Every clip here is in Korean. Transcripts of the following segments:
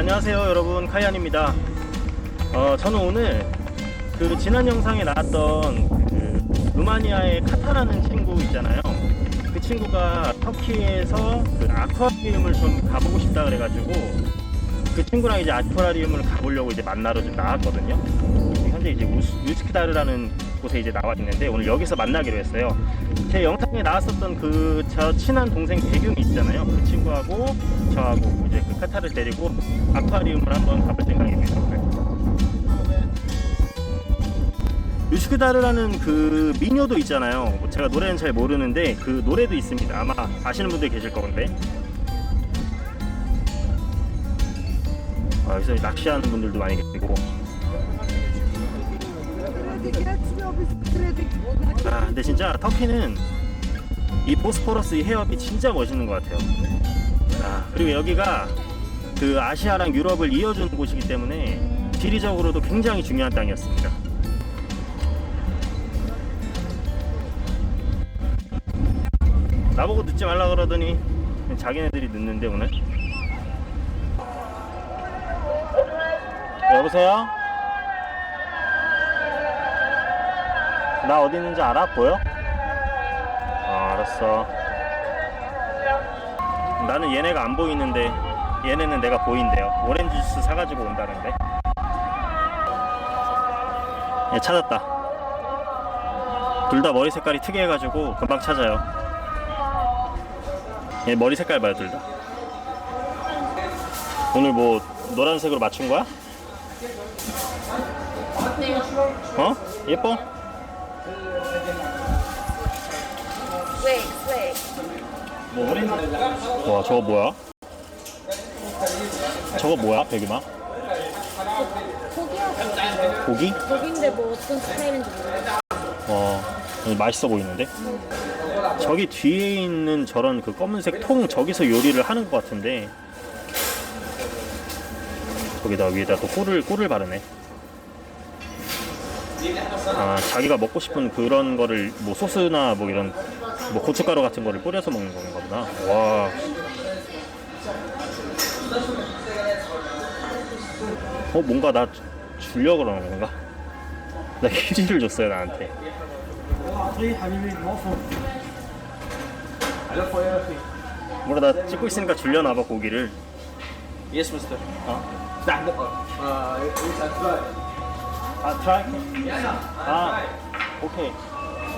안녕하세요 여러분. 카이안입니다. 어, 저는 오늘 그 지난 영상에 나왔던 그 루마니아의 카타라는 친구 있잖아요. 그 친구가 터키에서 그 아쿠아리움을 좀 가보고 싶다 그래가지고 그 친구랑 이제 아쿠아리움을 가보려고 이제 만나러 좀 나왔거든요 현재 이제 유스키다르라는 곳에 이제 나와 있는데 오늘 여기서 만나기로 했어요 제 영상에 나왔었던 그 저 친한 동생 배경이 있잖아요 그 친구하고 저하고 이제 그 카타를 데리고 아쿠아리움을 한번 가볼 생각입니다 오늘. 유슈크다르라는 그 미녀도 있잖아요. 뭐 제가 노래는 잘 모르는데 그 노래도 있습니다. 아마 아시는 분들 계실 거건데. 아, 여기서 낚시하는 분들도 많이 계시고. 아, 근데 진짜 터키는 이 보스포러스 이 해협이 진짜 멋있는 것 같아요. 아, 그리고 여기가 그 아시아랑 유럽을 이어주는 곳이기 때문에 지리적으로도 굉장히 중요한 땅이었습니다. 나보고 늦지 말라 그러더니 자기네들이 늦는데 오늘 여보세요? 나 어디 있는지 알아? 보여? 아 알았어 나는 얘네가 안 보이는데 얘네는 내가 보인대요 오렌지 주스 사가지고 온다는데 얘 찾았다 둘 다 머리 색깔이 특이해가지고 금방 찾아요 얘 머리 색깔 봐요 둘 다. 오늘 뭐 노란색으로 맞춘 거야? 어? 예뻐? 뭐? 와 저거 뭐야? 저거 뭐야 배규마? 고기야. 고기? 고기인데 뭐 어떤 스타일인지 모르겠어. 와 이거 맛있어 보이는데? 저기 뒤에 있는 저런 그 검은색 통 저기서 요리를 하는 것 같은데 거기다 위에다 또 꿀을 꿀을 바르네. 아 자기가 먹고 싶은 그런 거를 뭐 소스나 뭐 이런 뭐 고춧가루 같은 거를 뿌려서 먹는 건가 보다. 와. 어 뭔가 나 주- 주려 그러는 건가? 나 휴지를 줬어요 나한테. 뭐라 나 찍고 있으니까 줄려나 봐 고기를. Yes, mister. 어? Uh, it's a try. 아? 아 오케이.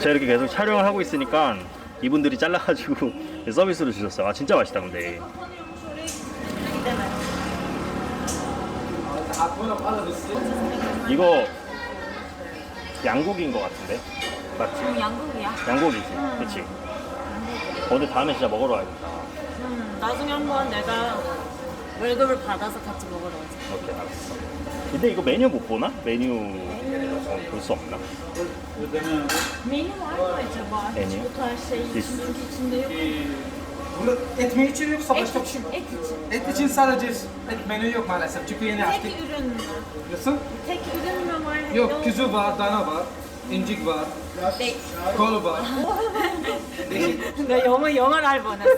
제가 이렇게 계속 촬영을 하고 있으니까 이분들이 잘라가지고 서비스로 주셨어요. 아 진짜 맛있다 근데. 이거 양고기인 것 같은데 맞지? 음, 양고기야. 양고기지, 그렇지? 어, 근데 다음에 진짜 먹으러 와야겠다. 음, 나중에 한번 내가 월급을 받아서 같이 먹으러 가자. 오케이 알았어. 근데 이거 메뉴 못 보나? 메뉴 어, 볼 수 없나? Menü var mı acaba? Menü. Hiç bu tarz şey Biz- için, çünkü içinde yok. Burada et menü için yoksa Et başka bir şey için, mi? et için. Et için sadece et menü yok maalesef çünkü yeni açtık. Tek ürün mü? Nasıl? Tek ürün mü var? Yok kuzu var, dana var, incik var, 네. kol var. 나 영어 영어를 할 뻔했어.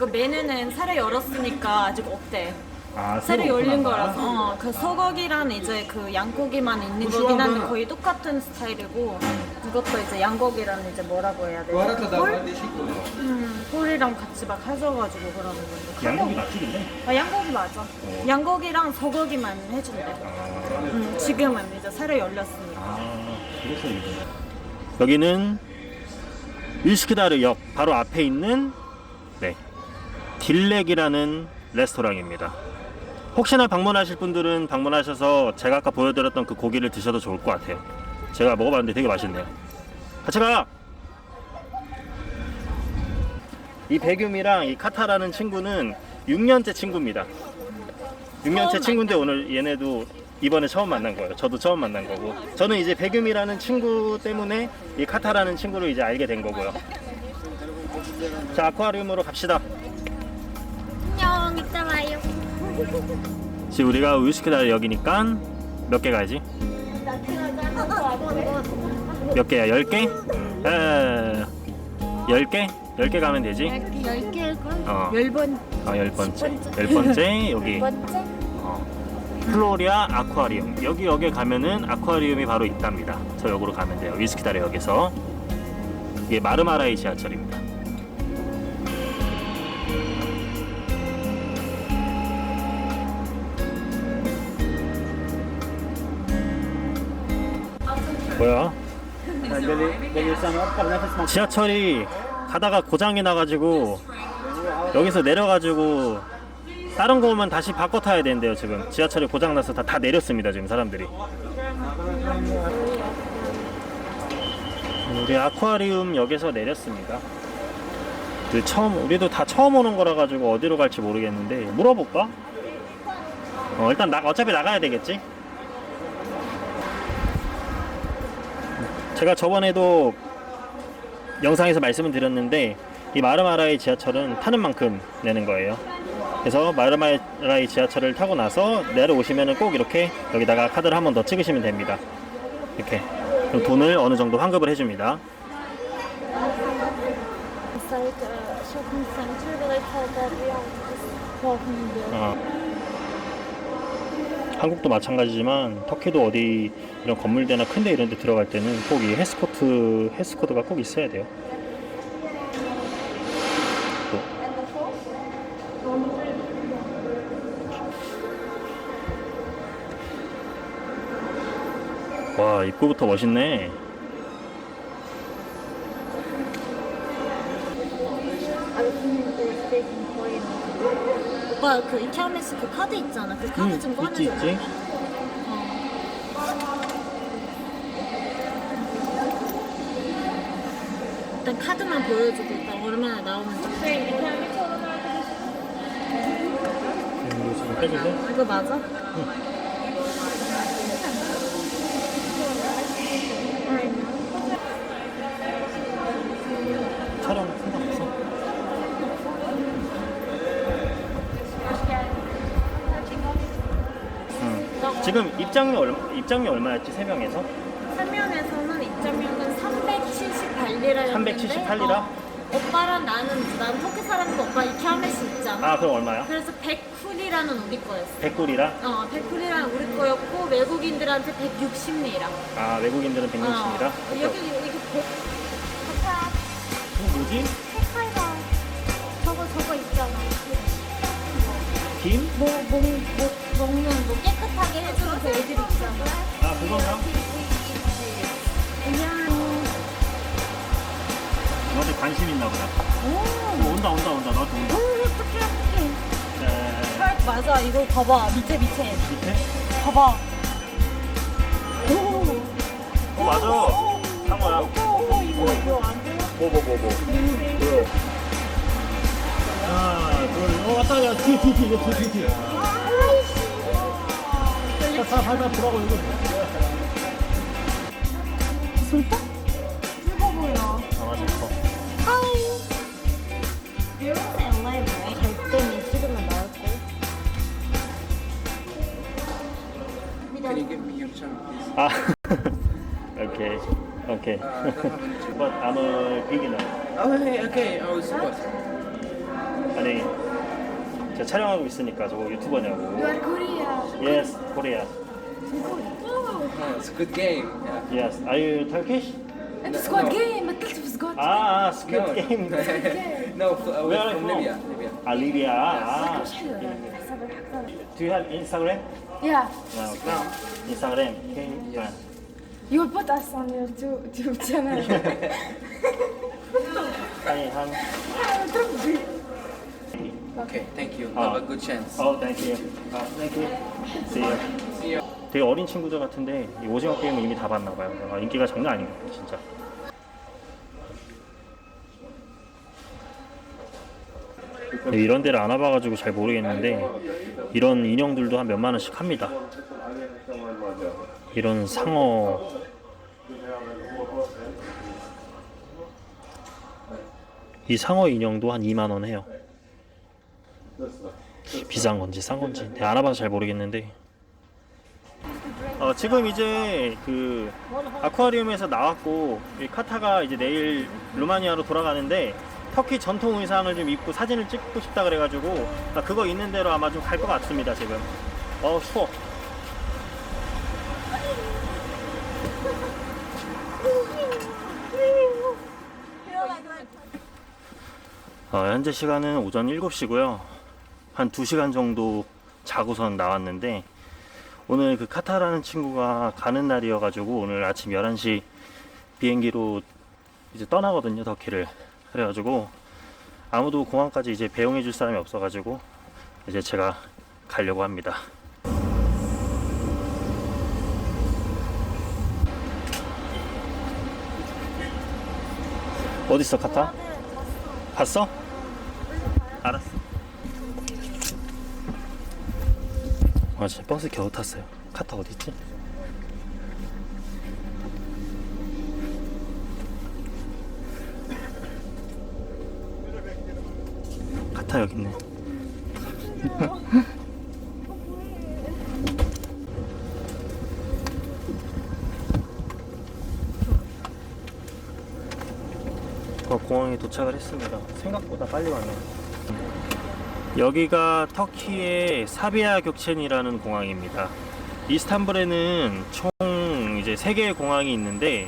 그 메뉴는 새로 열었으니까 아직 없대. 아 새로 열린 거라서? 어, 그 소고기랑 이제 그 양고기만 있는 거긴 한데 거의 똑같은 스타일이고 이것도 이제 양고기랑 이제 뭐라고 해야 da 꿀? 음, 꿀이랑 같이 막 해줘가지고 그러는 건데 양고기 맛집인데? 아, 양고기 맞아 양고기랑 소고기만 해준대 음, 지금은 이제 새로 열렸으니까 아 그래서 이거. 여기는 유스키다르 역 바로 앞에 있는 네 딜렉이라는 레스토랑입니다. 혹시나 방문하실 분들은 방문하셔서 제가 아까 보여드렸던 그 고기를 드셔도 좋을 것 같아요. 제가 먹어봤는데 되게 맛있네요. 같이 가! 이 배규미랑 이 카타라는 친구는 6년째 친구입니다. 6년째 처음 친구인데 오늘 얘네도 이번에 처음 만난 거예요. 저도 처음 만난 거고. 저는 이제 백üm이라는 친구 때문에 이 카타라는 친구를 이제 알게 된 거고요. 자, 아쿠아리움으로 갑시다. 안녕 이따 봐요. 지금 우리가 우유스키다를 여기니까 몇 개 가야지? 몇 개야? 10개? 에, 10개? 10개 가면 되지? 10개 어. 10번 어, 열 번째. 열 번째, 여기. 번째? 어, 플로리아 아쿠아리움. 여기 역에 가면은 아쿠아리움이 바로 있답니다. 저 역으로 가면 돼요. 위스키다레 역에서. 이게 마르마라이 지하철입니다. 뭐야? 지하철이 가다가 고장이 나가지고 여기서 내려가지고 다른 거 오면 다시 바꿔 타야 된대요 지금 지하철이 고장 나서 다, 다 내렸습니다 지금 사람들이 우리 아쿠아리움 역에서 내렸습니다 그 처음 우리도 다 처음 오는 거라 가지고 어디로 갈지 모르겠는데 물어볼까? 어, 일단 나, 어차피 나가야 되겠지? 제가 저번에도 영상에서 말씀을 드렸는데 이 마르마라의 지하철은 타는 만큼 내는 거예요. 그래서 마르마라의 지하철을 타고 나서 내려오시면 꼭 이렇게 여기다가 카드를 한 번 더 찍으시면 됩니다. 이렇게 돈을 어느 정도 환급을 해줍니다. It's 한국도 마찬가지지만 터키도 어디 이런 건물대나 큰데 이런 데 들어갈 때는 꼭 이 헤스코트 헤스코드가 꼭 있어야 돼요. 또. 와 입구부터 멋있네. 오빠 그 이케아메스 그 카드 있잖아. 그 카드 좀 음, 있지 꺼내줘. 있지. 일단 카드만 보여주고 일단 얼마나 나오는지. 이거 지금 빼줄래? 이거 맞아? 촬 지금 입장료 얼마 입장료 얼마였지 세 명에서? 설명에서는 입장료는 378리라였는데 378 리라? 오빠랑 나는 난 터키 사람이고 오빠 이케아메스 있잖아. 아 그럼 얼마야? 그래서 100쿨이라는 우리 거였어. 100불이라? 어, 100쿨이라는 우리 거였고 외국인들한테 160리라. 아 외국인들은 160이라? 어, 여기 보... 카카 이거 뭐지? 김? 뭐, 뭐, 뭐 먹는 뭐 깨끗하게 해주는 그 애들 있잖아. 아 그건가? 그냥 너한테 관심 있나 보다. 오, 어, 온다 온다 온다 너한테 온다. 오. 자, 헐 맞아 이거 봐봐 밑에 밑에 밑에? 봐봐. 오. 어 맞아. 상어야. 오, 오, 이거 이거 안 돼요? 뭐뭐 뭐 뭐. 보여. 하나 둘. 어 왔다 야. 자, 밟아 들어가고 이거. 슬퍼? 슬퍼 보여. 아 슬퍼. 하이. You're in LA, right? 갈 때는 찍으면 나올 걸? Can you give me your channel, please? 아, 오케이, 오케이. But I'm a beginner. Oh, hey, okay. I was what? 아니, 제가 촬영하고 있으니까 저거 유튜버냐고. You are Korea. Yes, Korea. Oh, it's a good game. Yeah. Yes. Are you Turkish? انت No, سكواد no. جيم مثلت في سكواد 아, 아 Squid No. Game. no, f- uh, Where we're are you from from? Libya. Libya. 아, 리비아. 아. مش حلوه Do you have Instagram? Yeah. No. No. Instagram. Okay. Yeah. You will put us on your tu- YouTube channel. Okay, thank you. Oh. Have a good chance. Oh, thank you. Oh, thank you. See you. See you. 되게 어린 친구들 같은데 이 오징어 게임은 이미 다 봤나 봐요. 아, 인기가 장난 아닌 것 같아, 진짜. 이런 데를 안 와봐가지고 잘 모르겠는데 이런 인형들도 한 몇만 원씩 합니다. 이런 상어 이 상어 인형도 한 2만 원 해요. 비싼 건지 싼 건지. 내가 알아봐서 잘 모르겠는데. 어, 지금 이제 그 아쿠아리움에서 나왔고 이 카타가 이제 내일 루마니아로 돌아가는데 터키 전통 의상을 좀 입고 사진을 찍고 싶다 그래가지고 나 그거 있는 대로 아마 좀 갈 것 같습니다 지금. 어 추워. 어, 현재 시간은 오전 7시고요 한 2시간 정도 자고선 나왔는데 오늘 그 카타라는 친구가 가는 날이어가지고 오늘 아침 11시 비행기로 이제 떠나거든요 터키를 그래가지고 아무도 공항까지 이제 배웅해 줄 사람이 없어가지고 이제 제가 가려고 합니다 어딨어 카타? 갔어? 알았어 아 진짜 버스 겨우 탔어요. 카타 어디 있지? 카타 여기 있네. 어, 공항에 도착을 했습니다. 생각보다 빨리 왔네요 여기가 터키의 사비아 격첸이라는 공항입니다. 이스탄불에는 총 이제 세 개의 공항이 있는데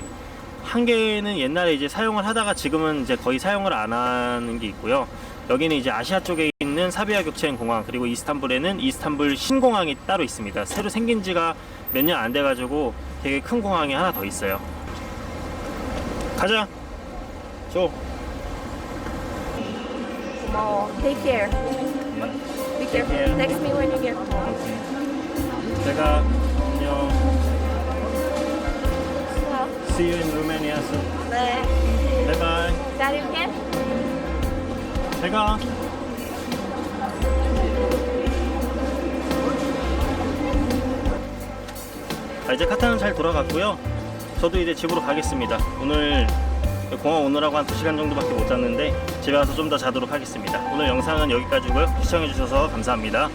한 개는 옛날에 이제 사용을 하다가 지금은 이제 거의 사용을 안 하는 게 있고요. 여기는 이제 아시아 쪽에 있는 사비아 격첸 공항 그리고 이스탄불에는 이스탄불 신공항이 따로 있습니다. 새로 생긴 지가 몇 년 안 돼 가지고 되게 큰 공항이 하나 더 있어요. 가자. 줘. Oh, take care. Be careful. care. Text me when you get home. 제가 안녕. Well, See you in Romania soon. 네. Bye bye. Can? 제가 아, 이제 카타는 잘 돌아갔고요. 저도 이제 집으로 가겠습니다. 오늘 공항 오느라고 한 2시간 정도밖에 못 잤는데 집에 와서 좀 더 자도록 하겠습니다. 오늘 영상은 여기까지고요. 시청해주셔서 감사합니다.